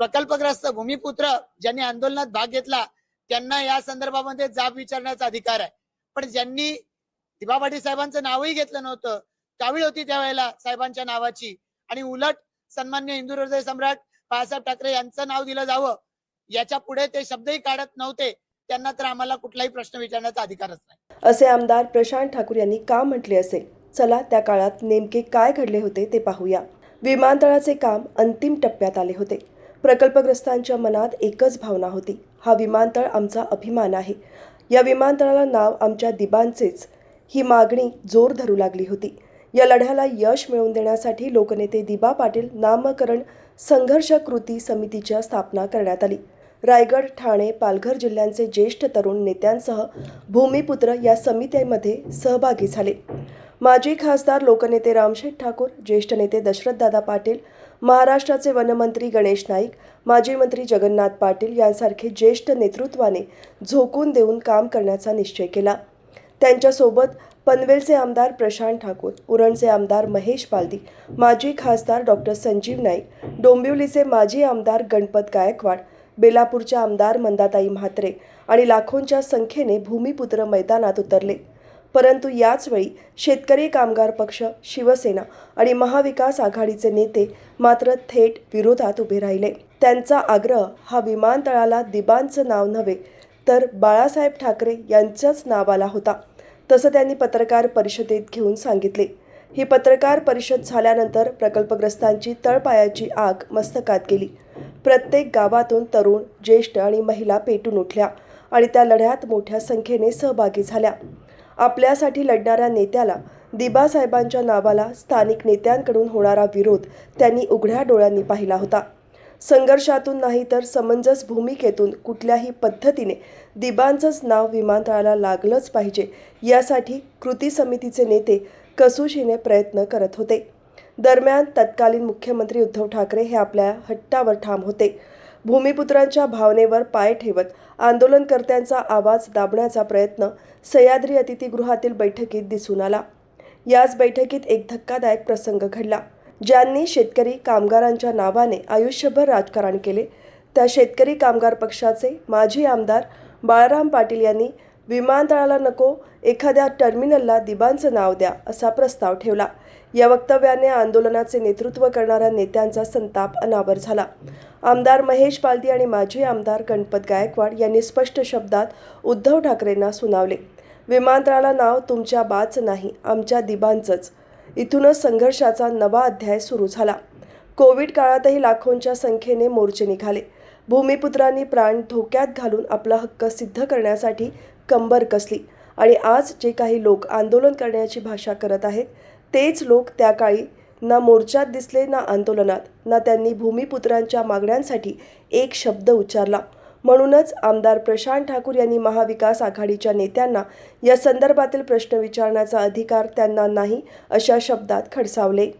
प्रकल्पग्रस्त भूमिपुत्र ज्यांनी आंदोलनात भाग घेतला त्यांना या संदर्भामध्ये जाब विचारण्याचा अधिकार आहे. पण ज्यांनी दिबा पाटील साहेबांचं नावही घेतलं नव्हतं कावीळ होती त्यावेळेला साहेबांच्या नावाची. आणि उलट सन्मान्य हिंदू हृदय सम्राट बाळासाहेब ठाकरे यांचं नाव दिलं जावं याच्यापुढे ते शब्दही काढत नव्हते त्यांना तर आम्हाला कुठलाही प्रश्न विचारण्याचा अधिकारच नाही. असे आमदार प्रशांत ठाकूर यांनी का म्हटले असेल? चला त्या काळात नेमके काय घडले होते ते पाहूया. विमानतळाचे काम अंतिम टप्प्यात आले होते. प्रकल्पग्रस्तांच्या मनात एकच भावना होती. हा विमानतळ आमचा अभिमान आहे. या विमानतळाला नाव आमच्या दिबांचेच. ही मागणी जोर धरू लागली होती. या लढ्याला यश मिळवून देण्यासाठी लोकनेते दिबा पाटील नामकरण संघर्ष कृती समितीच्या स्थापना करण्यात आली. रायगड ठाणे पालघर जिल्ह्यांचे ज्येष्ठ तरुण नेत्यांसह भूमिपुत्र या समितीमध्ये सहभागी झाले. माजी खासदार लोकनेते रामशेठ ठाकूर ज्येष्ठ नेते दशरथदादा पाटील महाराष्ट्राचे वनमंत्री गणेश नाईक माजी मंत्री जगन्नाथ पाटील यांसारखे ज्येष्ठ नेतृत्वाने झोकून देऊन काम करण्याचा निश्चय केला. त्यांच्यासोबत पनवेलचे आमदार प्रशांत ठाकूर उरणचे आमदार महेश बालदी माजी खासदार डॉक्टर संजीव नाईक डोंबिवलीचे माजी आमदार गणपत गायकवाड बेलापूरच्या आमदार मंदाताई म्हात्रे आणि लाखोंच्या संख्येने भूमिपुत्र मैदानात उतरले. परंतु याचवेळी शेतकरी कामगार पक्ष शिवसेना आणि महाविकास आघाडीचे नेते मात्र थेट विरोधात उभे राहिले. त्यांचा आग्रह हा विमानतळाला दिबांचं नाव नव्हे तर बाळासाहेब ठाकरे यांच्याच नावाला होता तसं त्यांनी पत्रकार परिषदेत घेऊन सांगितले. ही पत्रकार परिषद झाल्यानंतर प्रकल्पग्रस्तांची तळपायाची आग मस्तकात गेली. प्रत्येक गावातून तरुण ज्येष्ठ आणि महिला पेटून उठल्या आणि त्या लढ्यात मोठ्या संख्येने सहभागी झाल्या. आपल्यासाठी लढणाऱ्या नेत्याला दिबासाहेबांच्या नावाला स्थानिक नेत्यांकडून होणारा विरोध त्यांनी उघड्या डोळ्यांनी पाहिला होता. संघर्षातून नाही तर समंजस भूमिकेतून कुठल्याही पद्धतीने दिबांचंच नाव विमानतळाला लागलंच पाहिजे यासाठी कृती समितीचे नेते कसुशीने प्रयत्न करत होते. दरम्यान तत्कालीन मुख्यमंत्री उद्धव ठाकरे हे आपल्या हट्टावर ठाम होते. भूमिपुत्रांच्या भावनेवर पाय ठेवत आंदोलनकर्त्यांचा आवाज दाबण्याचा प्रयत्न सह्याद्री अतिथीगृहातील बैठकीत दिसून आला. याच बैठकीत एक धक्कादायक प्रसंग घडला. ज्यांनी शेतकरी कामगारांच्या नावाने आयुष्यभर राजकारण केले त्या शेतकरी कामगार पक्षाचे माजी आमदार बाळाराम पाटील यांनी विमानतळाला नको एखाद्या टर्मिनलला दिबांचं नाव द्या असा प्रस्ताव ठेवला. या वक्तव्याने आंदोलनाचे नेतृत्व करणाऱ्या नेत्यांचा संताप अनावर झाला. आमदार महेश पालदी आणि माजी आमदार गणपत गायकवाड यांनी स्पष्ट शब्दात उद्धव ठाकरेंना सुनावले विमानतळाला नाव तुमच्या बाच नाही आमच्या दिबांचंच. इथूनच संघर्षाचा नवा अध्याय सुरू झाला. कोविड काळातही लाखोंच्या संख्येने मोर्चे निघाले. भूमिपुत्रांनी प्राण धोक्यात घालून आपला हक्क सिद्ध करण्यासाठी कंबर कसली. आणि आज जे काही लोक आंदोलन करण्याची भाषा करत आहेत तेच लोक त्या काळी ना मोर्चात दिसले ना आंदोलनात. ना त्यांनी भूमिपुत्रांच्या मागण्यांसाठी एक शब्द उच्चारला. म्हणूनच आमदार प्रशांत ठाकूर यांनी महाविकास आघाडीच्या नेत्यांना या संदर्भातील प्रश्न विचारण्याचा अधिकार त्यांना नाही अशा शब्दात खडसावले.